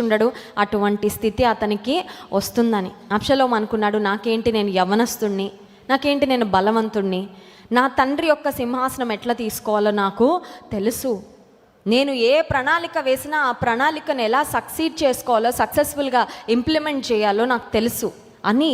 ఉండడు అటువంటి స్థితి అతనికి వస్తుందని. అప్షలోం అనుకున్నాడు నాకేంటి నేను యవనస్తుణ్ణి? నాకేంటి నేను బలవంతుణ్ణి? నా తండ్రి యొక్క సింహాసనం ఎట్లా తీసుకోవాలో నాకు తెలుసు. నేను ఏ ప్రణాళిక వేసినా ఆ ప్రణాళికను ఎలా సక్సీడ్ చేసుకోవాలో సక్సెస్ఫుల్గా ఇంప్లిమెంట్ చేయాలో నాకు తెలుసు. అని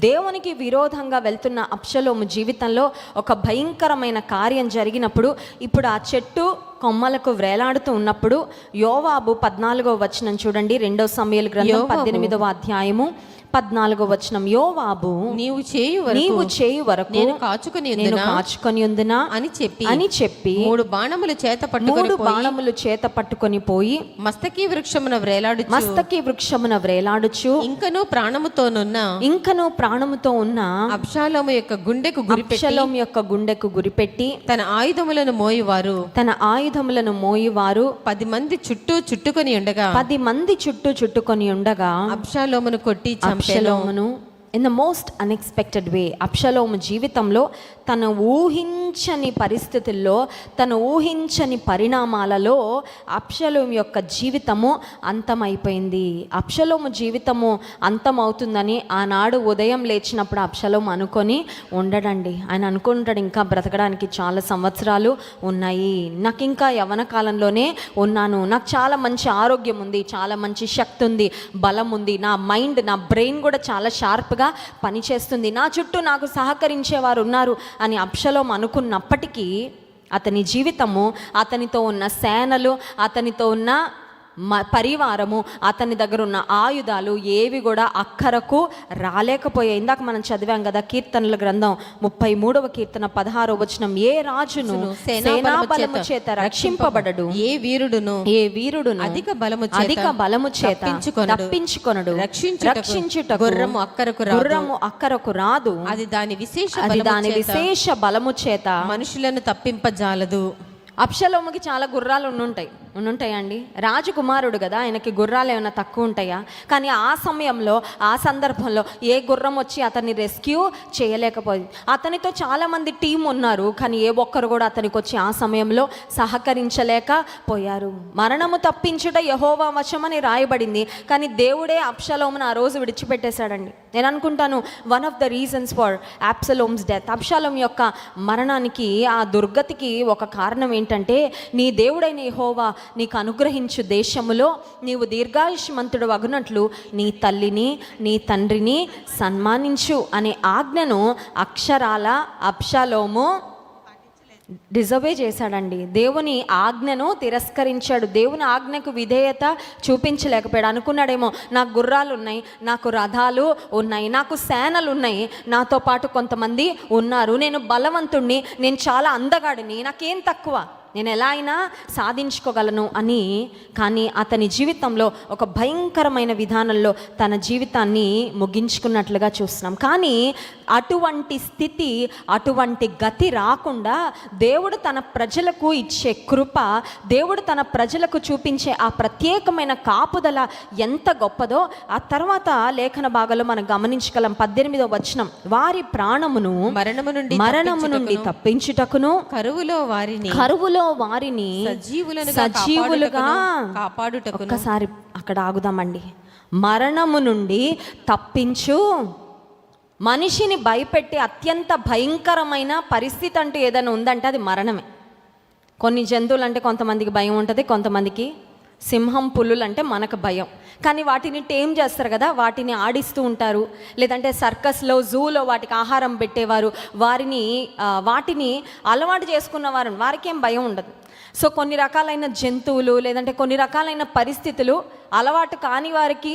దేవునికి విరోధంగా వెళ్తున్న అప్షలోము జీవితంలో ఒక భయంకరమైన కార్యం జరిగినప్పుడు ఇప్పుడు ఆ చెట్టు కొమ్మలకు వేలాడుతూ ఉన్నప్పుడు యోవాబు పద్నాలుగో వచనం చూడండి రెండో సమయాల గ్రంథం. పద్దెనిమిదవ అధ్యాయము పద్నాలుగో వచనం యోవాబు నీవు చేయు నీవు చేయు వరకు నేను కాచుకొని నేను కాచుకొని ఉందినా అని చెప్పి అని చెప్పి మూడు బాణములు చేత పట్టుకొని మూడు బాణములు చేత పట్టుకొని పోయి మస్తకి వృక్షమున వ్రేలాడు మస్తకి వృక్షమున వ్రేలాడుచు. ఇంకను ప్రాణముతోనున్న ఇంకను ప్రాణముతో ఉన్న అబ్షాలోము యొక్క గుండెకు అప్షలోం యొక్క గుండెకు గురిపెట్టి తన ఆయుధములను మోయువారు. తన ఆయుధములను మోయివారు. పది మంది చుట్టూ చుట్టుకొని ఉండగా పది మంది చుట్టూ చుట్టుకొని ఉండగా అబ్షాలోమును కొట్టి చంపెను అప్షలోమును in the most unexpected way అప్షలోము జీవితంలో తను ఊహించని పరిస్థితుల్లో తను ఊహించని పరిణామాలలో అప్షలోము యొక్క జీవితము అంతమైపోయింది. అప్షలోము జీవితము అంతమవుతుందని ఆనాడు ఉదయం లేచినప్పుడు అప్షలోము అనుకొని ఉండడండి. ఆయన అనుకుంటాడు ఇంకా బ్రతకడానికి చాలా సంవత్సరాలు ఉన్నాయి. నాకు ఇంకా యవన కాలంలోనే ఉన్నాను. నాకు చాలా మంచి ఆరోగ్యం ఉంది చాలా మంచి శక్తి ఉంది బలం ఉంది. నా మైండ్ నా బ్రెయిన్ కూడా చాలా షార్ప్గా పనిచేస్తుంది. నా చుట్టూ నాకు సహకరించేవారు ఉన్నారు. అని అప్షలోం అనుకున్నప్పటికీ అతని జీవితము అతనితో ఉన్న సేనలు అతనితో ఉన్న పరివారము అతని దగ్గర ఉన్న ఆయుధాలు ఏవి కూడా అక్కరకు రాలేకపోయాయి. ఇందాక మనం చదివాం కదా కీర్తనల గ్రంథం ముప్పై మూడవ కీర్తన పదహారవ వచనం. ఏ రాజును సేనాబలము చేత రక్షింపబడడు. ఏ వీరుడును ఏ వీరుడును అధిక బలము అధిక బలము చేత తప్పించుకొనడు. రక్షించుటకు గుర్రము అక్కరకు రాదు. గుర్రము అక్కరకు రాదు. అది దాని విశేష అది దాని విశేష బలము చేత. మనుషులను తప్పింపజాలదు. అప్షలోముకి చాలా గుర్రాలు ఉండుంటాయి. ఉంటాయండి రాజకుమారుడు కదా ఆయనకి గుర్రాలు ఏమైనా తక్కువ ఉంటాయా? కానీ ఆ సమయంలో ఆ సందర్భంలో ఏ గుర్రం వచ్చి అతన్ని రెస్క్యూ చేయలేకపోయింది అతనితో చాలామంది టీం ఉన్నారు కానీ ఏ ఒక్కరు కూడా అతనికి వచ్చి ఆ సమయంలో సహకరించలేకపోయారు. మరణము తప్పించుట యహోవా వశమని రాయబడింది కానీ దేవుడే అప్షలోమును ఆ రోజు విడిచిపెట్టేశాడండి. నేను అనుకుంటాను one of the reasons for Absalom's death Absalom యొక్క మరణానికి ఆ దుర్గతికి ఒక కారణం ఏంటంటే నీ దేవుడైన యహోవా నీకు అనుగ్రహించు దేశములో నీవు దీర్ఘాయుష్మంతుడు అగునట్లు నీ తల్లిని నీ తండ్రిని సన్మానించు అనే ఆజ్ఞను అక్షరాల అప్షలోము డిజర్వే చేశాడండి. దేవుని ఆజ్ఞను తిరస్కరించాడు. దేవుని ఆజ్ఞకు విధేయత చూపించలేకపోయాడు. అనుకున్నాడేమో నాకు గుర్రాలు ఉన్నాయి నాకు రథాలు ఉన్నాయి నాకు సేనలు ఉన్నాయి నాతో పాటు కొంతమంది ఉన్నారు. నేను బలవంతుణ్ణి నేను చాలా అందగాడిని నాకేం తక్కువ? నేను ఎలా అయినా సాధించుకోగలను అని కానీ అతని జీవితంలో ఒక భయంకరమైన విధానంలో తన జీవితాన్ని ముగించుకున్నట్లుగా చూస్తున్నాం. కానీ అటువంటి స్థితి అటువంటి గతి రాకుండా దేవుడు తన ప్రజలకు ఇచ్చే కృప దేవుడు తన ప్రజలకు చూపించే ఆ ప్రత్యేకమైన కాపుదల ఎంత గొప్పదో ఆ తర్వాత లేఖన భాగంలో మనం గమనించగలం పద్దెనిమిదో వచనం. వారి ప్రాణమును మరణము నుండి మరణము నుండి తప్పించుటకును కరువులో వారిని కరువులో వారిని సజీవులనుగా సజీవులుగా కాపాడుటకును. ఒక్కసారి అక్కడ ఆగుదామండి. మరణము నుండి తప్పించు. మనిషిని భయపెట్టి అత్యంత భయంకరమైన పరిస్థితి అంటూ ఏదైనా ఉందంటే అది మరణమే. కొన్ని జంతువులు అంటే కొంతమందికి భయం ఉంటుంది కొంతమందికి సింహం పులులు అంటే మనకు భయం. కానీ వాటిని టేమ్ చేస్తారు కదా వాటిని ఆడిస్తూ ఉంటారు. లేదంటే సర్కస్లో జూలో వాటికి ఆహారం పెట్టేవారు. వారిని వాటిని అలవాటు చేసుకున్న వారు వారికి ఏం భయం ఉండదు. సో కొన్ని రకాలైన జంతువులు లేదంటే కొన్ని రకాలైన పరిస్థితులు అలవాటు కాని వారికి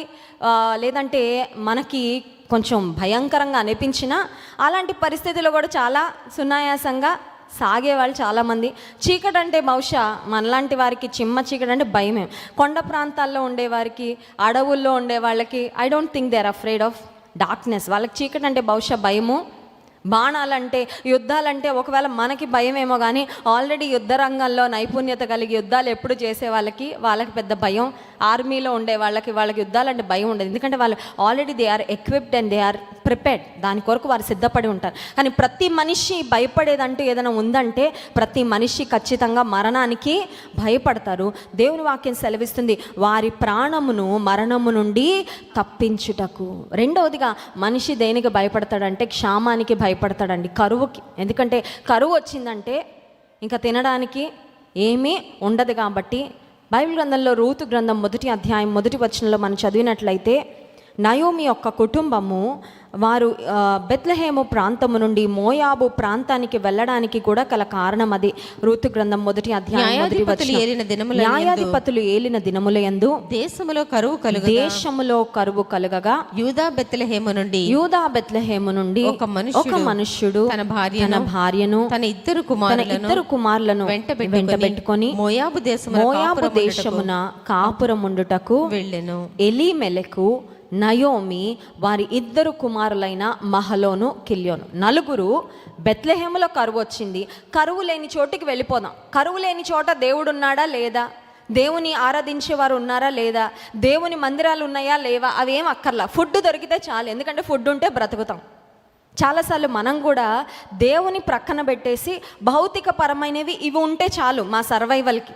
లేదంటే మనకి కొంచెం భయంకరంగా అనిపించినా అలాంటి పరిస్థితులు కూడా చాలా సునాయాసంగా సాగే వాళ్ళు చాలామంది. చీకటి అంటే బహుశా మనలాంటి వారికి చిమ్మ చీకటి అంటే భయమే. కొండ ప్రాంతాల్లో ఉండే వారికి అడవుల్లో ఉండే వాళ్ళకి I don't think they are afraid of darkness వాళ్ళకి చీకటి అంటే బహుశా భయము. బాణాలంటే యుద్ధాలంటే ఒకవేళ మనకి భయమేమో కానీ ఆల్రెడీ యుద్ధ రంగంలో నైపుణ్యత కలిగి యుద్ధాలు ఎప్పుడు చేసే వాళ్ళకి వాళ్ళకి పెద్ద భయం. ఆర్మీలో ఉండే వాళ్ళకి వాళ్ళకి యుద్ధాలంటే భయం ఉండదు. ఎందుకంటే వాళ్ళు already they are equipped and they are prepared. దాని కొరకు వారు సిద్ధపడి ఉంటారు. కానీ ప్రతి మనిషి భయపడేదంటూ ఏదైనా ఉందంటే ప్రతి మనిషి ఖచ్చితంగా మరణానికి భయపడతారు. దేవుని వాక్యం సెలవిస్తుంది వారి ప్రాణమును మరణము నుండి తప్పించుటకు. రెండవదిగా మనిషి దేనికి భయపడతాడంటే క్షామానికి భయపడతాడండి. కరువుకి ఎందుకంటే కరువు వచ్చిందంటే ఇంకా తినడానికి ఏమీ ఉండదు కాబట్టి బైబిల్ గ్రంథంలో రూతు గ్రంథం మొదటి అధ్యాయం మొదటి వచనంలో మనం చదివినట్లయితే నయోమి యొక్క కుటుంబము వారు బెత్లహేము ప్రాంతము నుండి మోయాబు ప్రాంతానికి వెళ్ళడానికి కూడా గల కారణం అది. రూతు గ్రంథం మొదటి అధ్యాయం న్యాయాధిపతులు. ఏలిన దినముల యందు దేశములో కరువు కలుగు దేశములో కరువు కలగగా యూదా బెత్లెహేము నుండి యూదా బెత్లహేము నుండి ఒక మనుష్యుడు ఒక మనుష్యుడు తన భార్యను తన భార్యను తన ఇద్దరు కుమారులను ఇద్దరు కుమారులను వెంటబెట్టుకొని వెంటబెట్టుకొని మోయాబు దేశమున మోయాబు దేశమున కాపురముండుటకు వెళ్ళెను. ఎలీమెలకు నయోమి వారి ఇద్దరు కుమారులైన మహలోను కిల్యోను. నలుగురు బెత్లెహేములో కరువు వచ్చింది. కరువు లేని చోటికి వెళ్ళిపోదాం. కరువు లేని చోట దేవుడు ఉన్నాడా లేదా? దేవుని ఆరాధించే వారు ఉన్నారా లేదా? దేవుని మందిరాలు ఉన్నాయా లేవా? అవేం అక్కర్లా. ఫుడ్ దొరికితే చాలు. ఎందుకంటే ఫుడ్ ఉంటే బ్రతుకుతాం. చాలాసార్లు మనం కూడా దేవుని ప్రక్కన పెట్టేసి భౌతిక పరమైనవి ఇవి ఉంటే చాలు మా సర్వైవల్కి.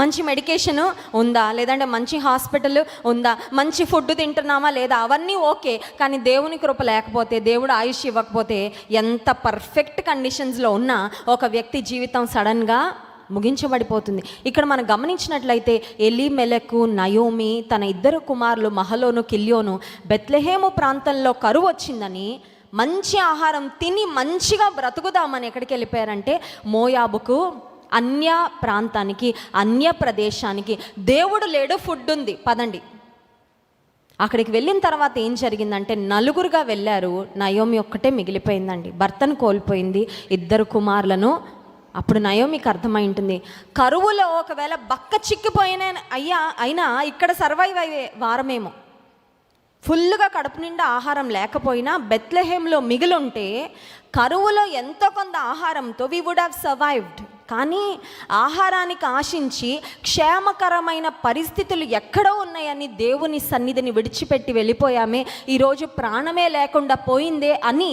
మంచి మెడికేషన్ ఉందా? లేదంటే మంచి హాస్పిటల్ ఉందా? మంచి ఫుడ్ తింటున్నామా లేదా? అవన్నీ ఓకే కానీ దేవుని కృప లేకపోతే దేవుడు ఆయుష్ ఇవ్వకపోతే ఎంత పర్ఫెక్ట్ కండిషన్స్లో ఉన్నా ఒక వ్యక్తి జీవితం సడన్గా ముగించబడిపోతుంది. ఇక్కడ మనం గమనించినట్లయితే ఎలి మెలకు నయోమి తన ఇద్దరు కుమారులు మహలోను కిల్యోను బెత్లెహేము ప్రాంతంలో కరువు వచ్చిందని మంచి ఆహారం తిని మంచిగా బ్రతుకుదామని ఎక్కడికి వెళ్ళిపోయారంటే మోయాబుకు అన్య ప్రాంతానికి అన్య ప్రదేశానికి. దేవుడు లేడు ఫుడ్ ఉంది. పదండి. అక్కడికి వెళ్ళిన తర్వాత ఏం జరిగిందంటే నలుగురుగా వెళ్ళారు. నయోమి ఒక్కటే మిగిలిపోయిందండి. భర్తను కోల్పోయింది. ఇద్దరు కుమారులను. అప్పుడు నయోమికి అర్థమై ఉంటుంది కరువులో ఒకవేళ బక్క చిక్కిపోయిన అయ్యా అయినా ఇక్కడ సర్వైవ్ అయ్యే వారమేమో. ఫుల్గా కడుపు నిండా ఆహారం లేకపోయినా బెత్లెహేంలో మిగిలుంటే కరువులో ఎంతో కొంత ఆహారంతో వి వుడ్ హ్యావ్ సర్వైవ్డ్ కానీ ఆహారానికి ఆశించి క్షేమకరమైన పరిస్థితులు ఎక్కడో ఉన్నాయని దేవుని సన్నిధిని విడిచిపెట్టి వెళ్ళిపోయామే. ఈరోజు ప్రాణమే లేకుండా పోయిందే అని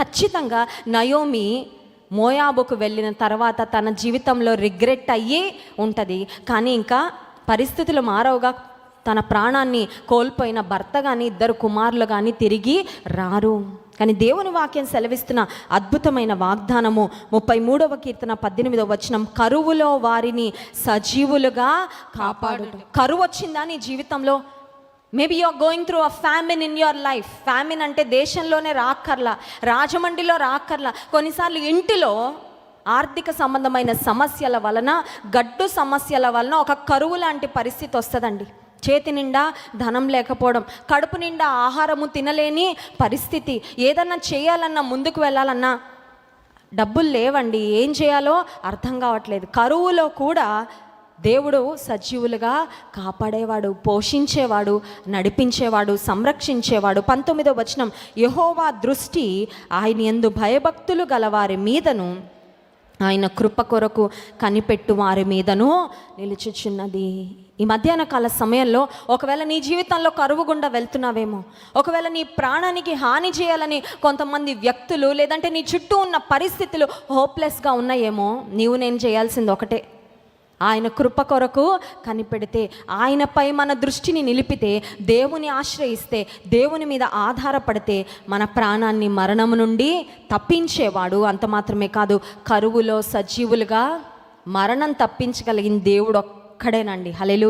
ఖచ్చితంగా నయోమి మోయాబుకు వెళ్ళిన తర్వాత తన జీవితంలో రిగ్రెట్ అయ్యి ఉంటుంది. కానీ ఇంకా పరిస్థితులు మారవుగా తన ప్రాణాన్ని కోల్పోయిన భర్త కానీ ఇద్దరు కుమారులు కానీ తిరిగి రారు. కానీ దేవుని వాక్యం సెలవిస్తున్న అద్భుతమైన వాగ్దానము. ముప్పై మూడవ కీర్తన పద్దెనిమిదవ వచనం కరువులో వారిని సజీవులుగా కాపాడు కరువు వచ్చిందా నీ జీవితంలో? Maybe you are going through a famine in your life famine అంటే దేశంలోనే రాక్కర్లా రాజమండ్రిలో రాక్కర్లా. కొన్నిసార్లు ఇంటిలో ఆర్థిక సంబంధమైన సమస్యల వలన గడ్డు సమస్యల వలన ఒక కరువు లాంటి పరిస్థితి వస్తుందండి. చేతి నిండా ధనం లేకపోవడం కడుపు నిండా ఆహారము తినలేని పరిస్థితి. ఏదన్నా చేయాలన్నా ముందుకు వెళ్ళాలన్నా డబ్బులు లేవండి. ఏం చేయాలో అర్థం కావట్లేదు. కరువులో కూడా దేవుడు సజీవులుగా కాపాడేవాడు పోషించేవాడు నడిపించేవాడు సంరక్షించేవాడు. పంతొమ్మిదో వచనం యహోవా దృష్టి ఆయన ఎందు భయభక్తులు గలవారి మీదను ఆయన కృప కొరకు కనిపెట్టు వారి మీదను నిలుచుచున్నది ఈ మధ్యాహ్న కాల సమయంలో ఒకవేళ నీ జీవితంలో కరువు గుండా వెళ్తున్నావేమో ఒకవేళ నీ ప్రాణానికి హాని చేయాలని కొంతమంది వ్యక్తులు లేదంటే నీ చుట్టూ ఉన్న పరిస్థితులు హోప్లెస్గా ఉన్నాయేమో నీవు నేను చేయాల్సింది ఒకటే. ఆయన కృప కొరకు కనిపెడితే ఆయనపై మన దృష్టిని నిలిపితే దేవుని ఆశ్రయిస్తే దేవుని మీద ఆధారపడితే మన ప్రాణాన్ని మరణం నుండి తప్పించేవాడు అంత మాత్రమే కాదు. కరువులో సజీవులుగా మరణం తప్పించగలిగిన దేవుడు ఒక్కడేనండి. హలెలు